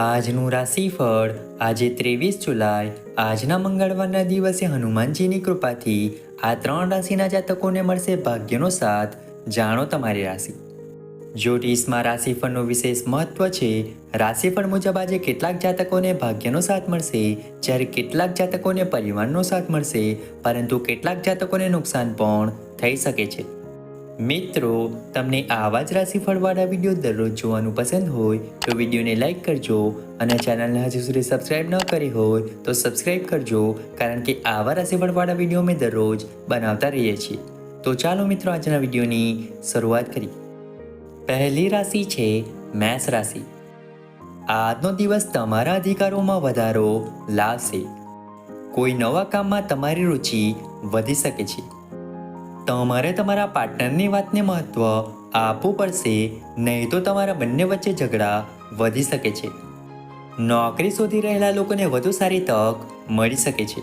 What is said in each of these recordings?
આજનું રાશિફળ આજે ત્રેવીસ જુલાઈ, આજના મંગળવારના દિવસે હનુમાનજીની કૃપાથી આ ત્રણ રાશિના જાતકોને મળશે ભાગ્યનો સાથ. જાણો તમારી રાશિ. જ્યોતિષમાં રાશિફળનું વિશેષ મહત્વ છે. રાશિફળ મુજબ આજે કેટલાક જાતકોને ભાગ્યનો સાથ મળશે, જ્યારે કેટલાક જાતકોને પરિવારનો સાથ મળશે, પરંતુ કેટલાક જાતકોને નુકસાન પણ થઈ શકે છે. મિત્રો, તમને આવા જ રાશિફળવાળા વીડિયો દરરોજ જોવાનું પસંદ હોય તો વિડીયોને લાઈક કરજો અને ચેનલને હજુ સુધી સબસ્ક્રાઇબ ન કરી હોય તો સબસ્ક્રાઇબ કરજો કારણ કે આવા રાશિફળવાળા વીડિયો અમે દરરોજ બનાવતા રહીએ છીએ. તો ચાલો મિત્રો, આજના વિડીયોની શરૂઆત કરીએ. પહેલી રાશિ છે મેષ રાશિ. આજનો દિવસ તમારા અધિકારોમાં વધારો લાવશે. કોઈ નવા કામમાં તમારી રુચિ વધી શકે છે. તમારે તમારા પાર્ટનરની વાતને મહત્ત્વ આપવું પડશે, નહીં તો તમારા બંને વચ્ચે ઝઘડા વધી શકે છે. નોકરી શોધી રહેલા લોકોને વધુ સારી તક મળી શકે છે.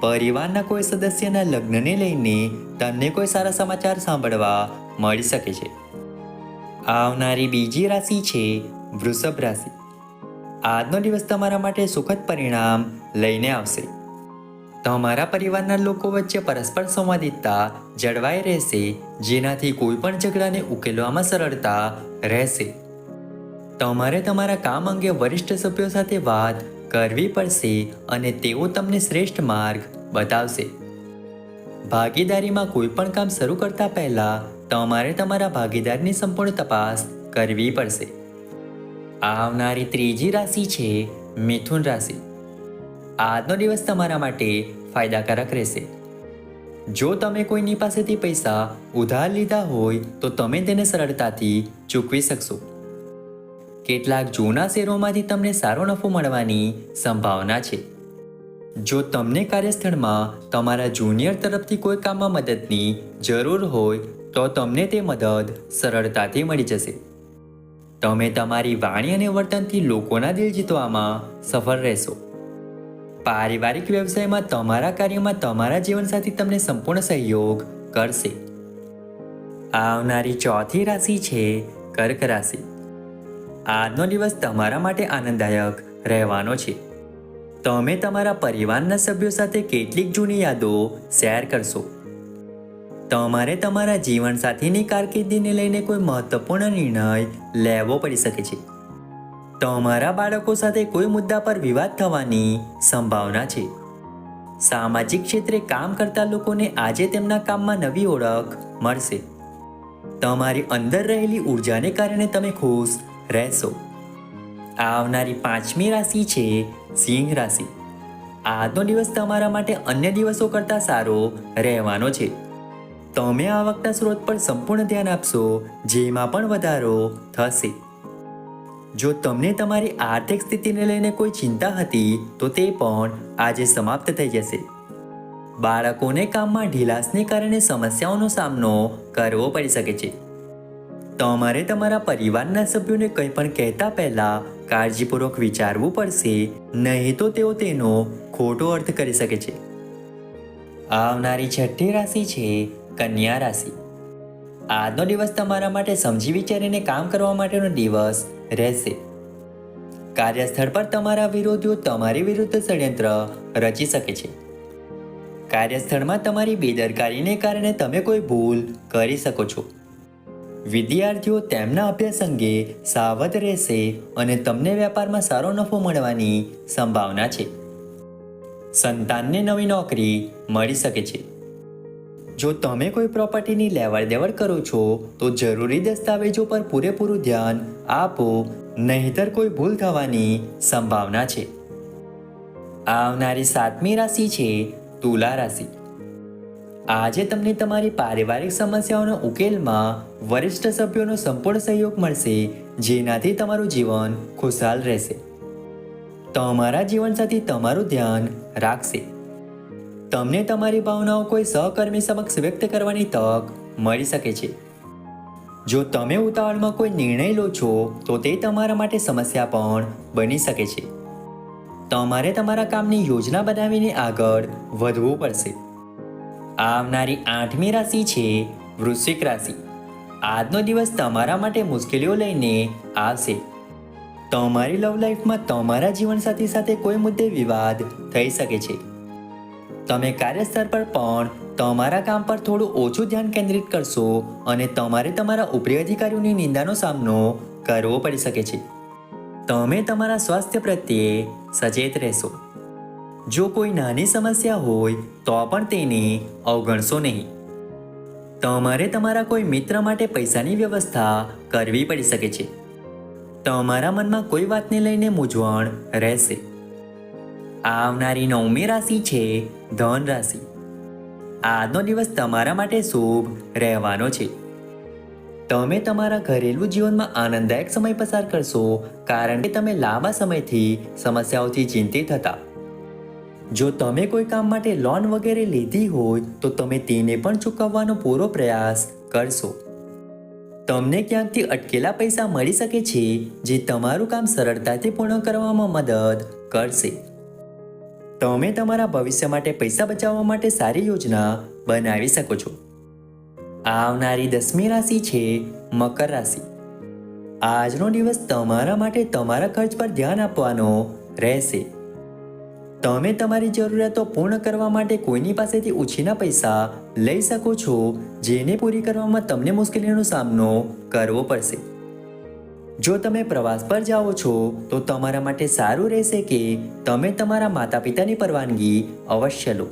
પરિવારના કોઈ સદસ્યના લગ્નને લઈને તમને કોઈ સારા સમાચાર સાંભળવા મળી શકે છે. આવનારી બીજી રાશિ છે વૃષભ રાશિ. આજનો દિવસ તમારા માટે સુખદ પરિણામ લઈને આવશે. તમારા પરિવારના લોકો વચ્ચે પરસ્પર સંવાદિતતા જળવાઈ રહેશે, જેનાથી કોઈ પણ ઝઘડાને ઉકેલવામાં સરળતા રહેશે. તમારે તમારા કામ અંગે વરિષ્ઠ સભ્યો સાથે વાત કરવી પડશે અને તેઓ તમને શ્રેષ્ઠ માર્ગ બતાવશે. ભાગીદારીમાં કોઈ પણ કામ શરૂ કરતા પહેલા તમારે તમારા ભાગીદારની સંપૂર્ણ તપાસ કરવી પડશે. આવનારી ત્રીજી રાશિ છે મિથુન રાશિ. આજનો દિવસ તમારા માટે ફાયદાકારક રહેશે. જો તમે કોઈની પાસેથી પૈસા ઉધાર લીધા હોય, તો તમે તેને સરળતાથી ચૂકવી શકશો. કેટલાક જૂના શેરોમાંથી તમને સારો નફો મળવાની સંભાવના છે. જો તમને કાર્યસ્થળમાં તમારા જુનિયર તરફથી કોઈ કામમાં મદદની જરૂર હોય, તો તમને તે મદદ સરળતાથી મળી જશે. તમે તમારી વાણી અને વર્તનથી લોકોના દિલ જીતવામાં સફળ રહેશો. પારિવારિક વ્યવસાયમાં તમારા કાર્યમાં તમારા જીવનસાથી તમને સંપૂર્ણ સહયોગ કરશે. આવનારી ચોથી રાશિ છે કર્ક રાશિ. આજનો દિવસ તમારા માટે આનંદદાયક રહેવાનો છે. તમે તમારા પરિવારના સભ્યો સાથે કેટલીક જૂની યાદો શેર કરશો. તમારે તમારા જીવનસાથીની કારકિર્દીને લઈને કોઈ મહત્વપૂર્ણ નિર્ણય લેવો પડી શકે છે. તમારા બાળકો સાથે કોઈ મુદ્દા પર વિવાદ થવાની સંભાવના છે. સામાજિક ક્ષેત્રે કામ કરતા લોકોને આજે તેમના કામમાં નવી ઓળખ મળશે. તમારી અંદર રહેલી ઉર્જાને કારણે તમે ખુશ રહેશો. આવનારી પાંચમી રાશિ છે સિંહ રાશિ. આજનો દિવસ તમારા માટે અન્ય દિવસો કરતાં સારો રહેવાનો છે. તમે આવકના સ્ત્રોત પર સંપૂર્ણ ધ્યાન આપશો, જેમાં પણ વધારો થશે. જો તમને તમારી આર્થિક સ્થિતિને લઈને કોઈ ચિંતા હતી, તો તે પણ આજે સમાપ્ત થઈ જશે. બાળકોને કામમાં ઢીલાસને કારણે સમસ્યાઓનો સામનો કરવો પડી શકે છે. તમારે તમારા પરિવારના સભ્યોને કંઈ પણ કહેતા પહેલાં કાળજીપૂર્વક વિચારવું પડશે, નહીં તો તેઓ તેનો ખોટો અર્થ કરી શકે છે. આવનારી છઠ્ઠી રાશિ છે કન્યા રાશિ. આજનો દિવસ તમારા માટે સમજી વિચારીને કામ કરવા માટેનો દિવસ રહેશે. કાર્યસ્થળ પર તમારા વિરોધીઓ તમારી વિરુદ્ધ ષડયંત્ર રચી શકે છે. કાર્યસ્થળમાં તમારી બેદરકારીને કારણે તમે કોઈ ભૂલ કરી શકો છો. વિદ્યાર્થીઓ તેમના અભ્યાસ અંગે સાવધ રહેશે અને તમને વેપારમાં સારો નફો મળવાની સંભાવના છે. સંતાનને નવી નોકરી મળી શકે છે. જો તમે કોઈ પ્રોપર્ટીની લેવડ દેવડ કરો છો, તો જરૂરી દસ્તાવેજો પર પૂરેપૂરું ધ્યાન આપો, નહીતર કોઈ ભૂલ થવાની સંભાવના છે. આવનારી સાતમી રાશિ છે તુલા રાશિ. આજે તમને તમારી પારિવારિક સમસ્યાઓના ઉકેલમાં વરિષ્ઠ સભ્યોનો સંપૂર્ણ સહયોગ મળશે, જેનાથી તમારું જીવન ખુશાલ રહેશે. તમારા જીવનસાથી તમારું ધ્યાન રાખશે. તમને તમારી ભાવનાઓ કોઈ સહકર્મી સમક્ષ વ્યક્ત કરવાની તક મળી શકે છે. જો તમે ઉતાવળમાં કોઈ નિર્ણય લો છો, તો તે તમારા માટે સમસ્યા પણ બની શકે છે. તમારે તમારા કામની યોજના બનાવીને આગળ વધવું પડશે. આવનારી આઠમી રાશિ છે વૃશ્ચિક રાશિ. આજનો દિવસ તમારા માટે મુશ્કેલીઓ લઈને આવશે. તમારી લવ લાઈફમાં તમારા જીવનસાથી સાથે કોઈ મુદ્દે વિવાદ થઈ શકે છે. તમે કાર્યસ્થળ પર પણ તમારા કામ પર થોડું ઓછું ધ્યાન કેન્દ્રિત કરશો અને તમારે તમારા ઉપરી અધિકારીઓની નિંદાનો સામનો કરવો પડી શકે છે. તમે તમારા સ્વાસ્થ્ય પ્રત્યે સચેત રહેશો. જો કોઈ નાની સમસ્યા હોય, તો પણ તેને અવગણશો નહીં. તમારે તમારા કોઈ મિત્ર માટે પૈસાની વ્યવસ્થા કરવી પડી શકે છે. તમારા મનમાં કોઈ વાતને લઈને મૂંઝવણ રહેશે. આવનારી નવમી રાશિ છે ધન રાશિ. આજનો દિવસ તમારા માટે શુભ રહેવાનો છે. તમે તમારા ઘરેલું જીવનમાં આનંદદાયક સમય પસાર કરશો કારણ કે તમે લાંબા સમયથી સમસ્યાઓથી ચિંતિત હતા. જો તમે કોઈ કામ માટે લોન વગેરે લીધી હોય તો તમે તેને પણ ચૂકવવાનો પૂરો પ્રયાસ કરશો. તમને ક્યાંકથી અટકેલા પૈસા મળી શકે છે જે તમારું કામ સરળતાથી પૂર્ણ કરવામાં મદદ કરશે. તમે તમારા ભવિષ્ય માટે પૈસા બચાવવા માટે સારી યોજના બનાવી શકો છો. આવનારી દસમી રાશિ છે મકર રાશિ. આજનો દિવસ તમારા માટે તમારા ખર્ચ પર ધ્યાન આપવાનો રહેશે. તમે તમારી જરૂરિયાતો પૂર્ણ કરવા માટે કોઈની પાસેથી ઓછીના પૈસા લઈ શકો છો, જેને પૂરી કરવામાં તમને મુશ્કેલીનો સામનો કરવો પડશે. જો તમે પ્રવાસ પર જાઓ છો, તો તમારા માટે સારું રહેશે કે તમે તમારા માતા પિતાની પરવાનગી અવશ્ય લો.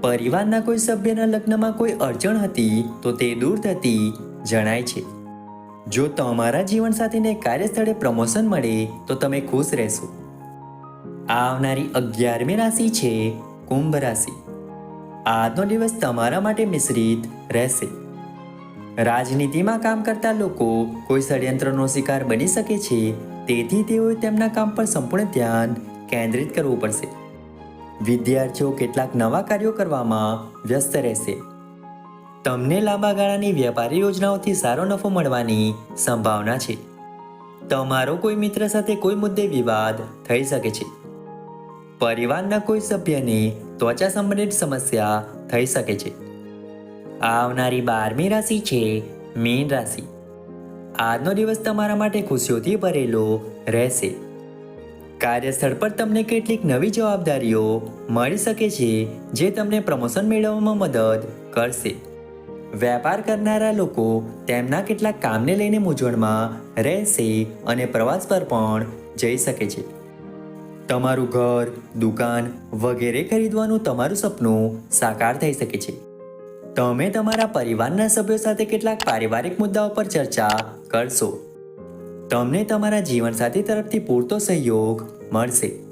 પરિવારના કોઈ સભ્યના લગ્નમાં કોઈ અડચણ હતી, તો તે દૂર થતી જણાય છે. જો તમારા જીવનસાથીને કાર્યસ્થળે પ્રમોશન મળે, તો તમે ખુશ રહેશો. આવનારી અગિયારમી રાશિ છે, કુંભ રાશિ. આજનો દિવસ તમારા માટે મિશ્રિત રહેશે. રાજનીતિમાં કામ કરતા લોકો કોઈ ષડયંત્રનો શિકાર બની શકે છે, તેથી તેઓએ તેમના કામ પર સંપૂર્ણ ધ્યાન કેન્દ્રિત કરવું પડશે. વિદ્યાર્થીઓ કેટલાક નવા કાર્યો કરવામાં વ્યસ્ત રહેશે. તમને લાંબા ગાળાની વ્યાપારી યોજનાઓથી સારો નફો મળવાની સંભાવના છે. તમારો કોઈ મિત્ર સાથે કોઈ મુદ્દે વિવાદ થઈ શકે છે. પરિવારના કોઈ સભ્યને ત્વચા સંબંધિત સમસ્યા થઈ શકે છે. આવનારી બારમી રાશિ છે, મીન રાશિ. આજનો દિવસ તમારા માટે ખુશીઓથી ભરેલો રહેશે. કાર્યસ્થળ પર તમને કેટલીક નવી જવાબદારીઓ મળી શકે છે, જે તમને પ્રમોશન મેળવવામાં મદદ કરશે. વેપાર કરનારા લોકો તેમના કેટલાક કામને લઈને મૂંઝવણમાં રહેશે અને પ્રવાસ પર પણ જઈ શકે છે. તમારું ઘર, દુકાન વગેરે ખરીદવાનું તમારું સપનું સાકાર થઈ શકે છે. તમે તમારા પરિવારના સભ્યો સાથે કેટલાક પારિવારિક મુદ્દાઓ પર ચર્ચા કરશો. તમને તમારા જીવનસાથી તરફથી પૂરતો સહયોગ મળશે.